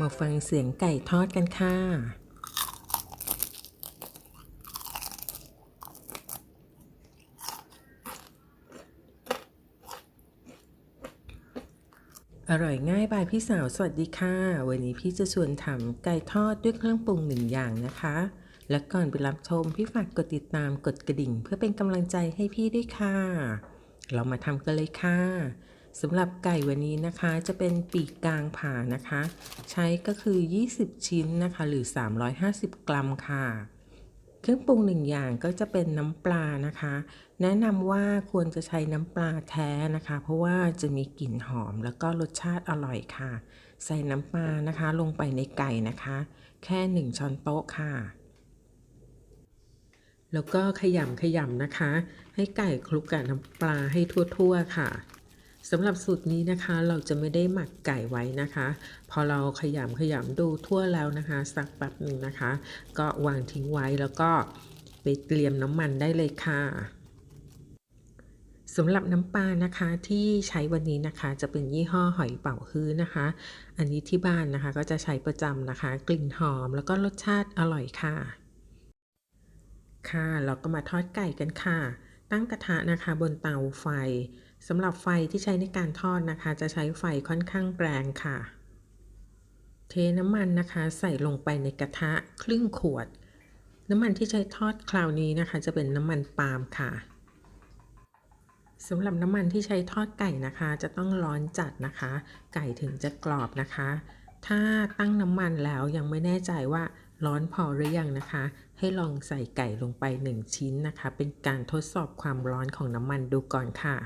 มาฟังเสียงไก่ทอดกันค่ะ อร่อยง่ายบายพี่สาวสวัสดีค่ะ วันนี้พี่จะชวนทำไก่ทอดด้วยเครื่องปรุงหนึ่งอย่างนะคะ และก่อนไปรับชมพี่ฝากกดติดตามกดกระดิ่ง เพื่อเป็นกำลังใจให้พี่ด้วยค่ะ เรามาทำกันเลยค่ะ สำหรับไก่วันนี้นะคะจะเป็นปีกกลางผ่านะคะ ใช้ก็คือ 20 ชิ้นนะคะ หรือ 350 กรัมค่ะ เครื่องปรุงหนึ่งอย่างก็จะเป็นน้ำปลานะคะ แนะนำว่าควรจะใช้น้ำปลาแท้นะคะ เพราะว่าจะมีกลิ่นหอมแล้วก็รสชาติอร่อยค่ะ ใส่น้ำปลานะคะลงไปในไก่นะคะ แค่ 1 ช้อนโต๊ะค่ะแล้วก็ขยำขยำนะคะ ให้ไก่คลุกกับน้ำปลาให้ทั่ว ๆ ค่ะ สำหรับสูตรนี้นะคะเราจะไม่ได้หมักไก่ไว้นะคะ พอเราขยำขยำดูทั่วแล้วนะคะ สักแป๊บหนึ่งนะคะ ก็วางทิ้งไว้แล้วก็ไปเตรียมน้ำมันได้เลยค่ะสำหรับน้ำปลานะคะที่ใช้วันนี้นะคะ จะเป็นยี่ห้อหอยเป๋าฮื้อนะคะ อันนี้ที่บ้านนะคะก็จะใช้ประจำนะคะ กลิ่นหอมแล้วก็รสชาติอร่อยค่ะ ค่ะ เราก็มาทอดไก่กันค่ะ ตั้งกระทะนะคะบนเตาไฟ สำหรับไฟที่ใช้ในการทอดนะคะ จะใช้ไฟค่อนข้างแรงค่ะ เทน้ำมันนะคะ ใส่ลงไปในกระทะครึ่งขวด น้ำมันที่ใช้ทอดคราวนี้นะคะ จะเป็นน้ำมันปาล์มค่ะสำหรับน้ำมันที่ใช้ทอดไก่นะคะ จะต้องร้อนจัดนะคะ ไก่ถึงจะกรอบนะคะ ถ้าตั้งน้ำมันแล้วยังไม่แน่ใจว่าร้อนพอหรือยังนะคะ ให้ลองใส่ไก่ลงไป 1 ชิ้นนะคะ เป็นการทดสอบความร้อนของน้ำมันดูก่อนค่ะ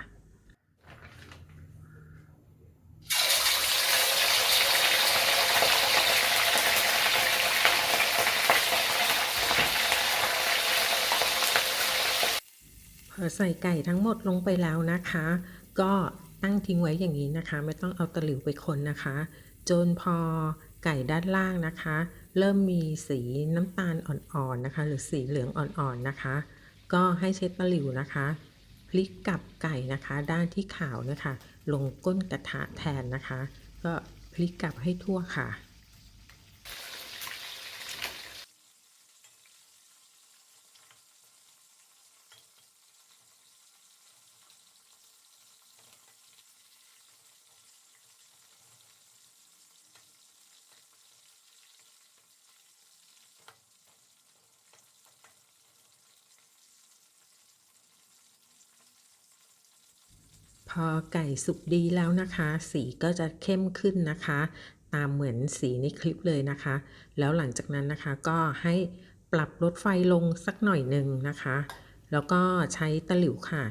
ใส่ไก่ทั้งหมดลงไปแล้วนะคะ ก็ตั้งทิ้งไว้อย่างนี้นะคะ ไม่ต้องเอาตะหลิวไปคนนะคะ จนพอไก่ด้านล่างนะคะ เริ่มมีสีน้ำตาลอ่อนๆนะคะ หรือสีเหลืองอ่อนๆนะคะ ก็ให้ใช้ตะหลิวนะคะ พลิกกลับไก่นะคะ ด้านที่ขาวนะคะ ลงก้นกระทะแทนนะคะ ก็พลิกกลับให้ทั่วค่ะ พอไก่สุกดีแล้วนะคะ สีก็จะเข้มขึ้นนะคะ ตามเหมือนสีในคลิปเลยนะคะ แล้วหลังจากนั้นนะคะก็ให้ปรับลดไฟลงสักหน่อยหนึ่งนะคะ แล้วก็ใช้ตะหลิวค่ะ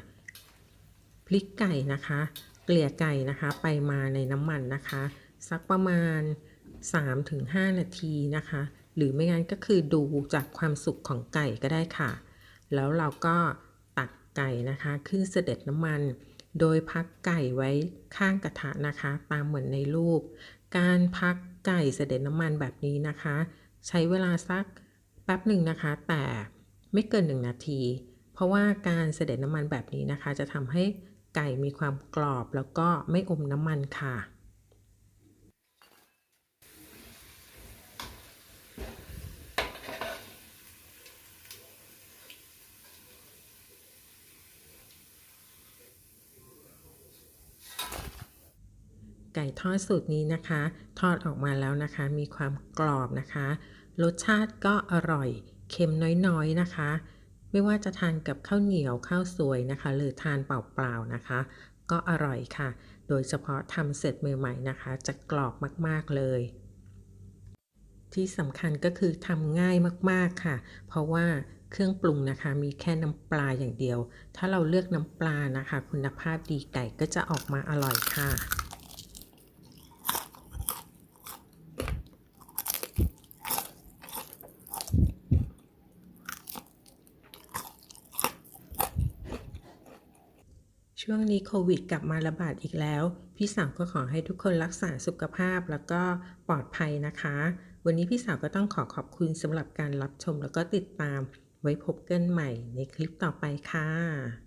พลิกไก่นะคะ เกลี่ยไก่นะคะไปมาในน้ำมันนะคะ สักประมาณ 3-5 นาทีนะคะ หรือไม่งั้นก็คือดูจากความสุกของไก่ก็ได้ค่ะ แล้วเราก็ตักไก่นะคะ ขึ้นเสด็จน้ำมัน โดยพักไก่ไว้ข้างกระทะนะคะ ตามเหมือนในรูป การพักไก่เสด็จน้ำมันแบบนี้นะคะ ใช้เวลาสักแป๊บหนึ่งนะคะ แต่ไม่เกินหนึ่งนาที เพราะว่าการเสด็จน้ำมันแบบนี้นะคะ จะทำให้ไก่มีความกรอบแล้วก็ไม่อมน้ำมันค่ะ ไก่ทอดสูตรนี้นะคะ ทอดออกมาแล้วนะคะ มีความกรอบนะคะ รสชาติก็อร่อยเค็มน้อยๆนะคะ ไม่ว่าจะทานกับข้าวเหนียวข้าวสวยนะคะ หรือทานเปล่าๆนะคะ ก็อร่อยค่ะ โดยเฉพาะทำเสร็จใหม่ๆนะคะ จะกรอบมากๆเลย ที่สำคัญก็คือทำง่ายมากๆค่ะ เพราะว่าเครื่องปรุงนะคะ มีแค่น้ำปลาอย่างเดียว ถ้าเราเลือกน้ำปลานะคะ คุณภาพดีไก่ก็จะออกมาอร่อยค่ะ ช่วงนี้โควิดกลับมาระบาดอีกแล้ว พี่สาวก็ขอให้ทุกคนรักษาสุขภาพแล้วก็ปลอดภัยนะคะ วันนี้พี่สาวก็ต้องขอขอบคุณสำหรับการรับชมแล้วก็ติดตาม ไว้พบกันใหม่ในคลิปต่อไปค่ะ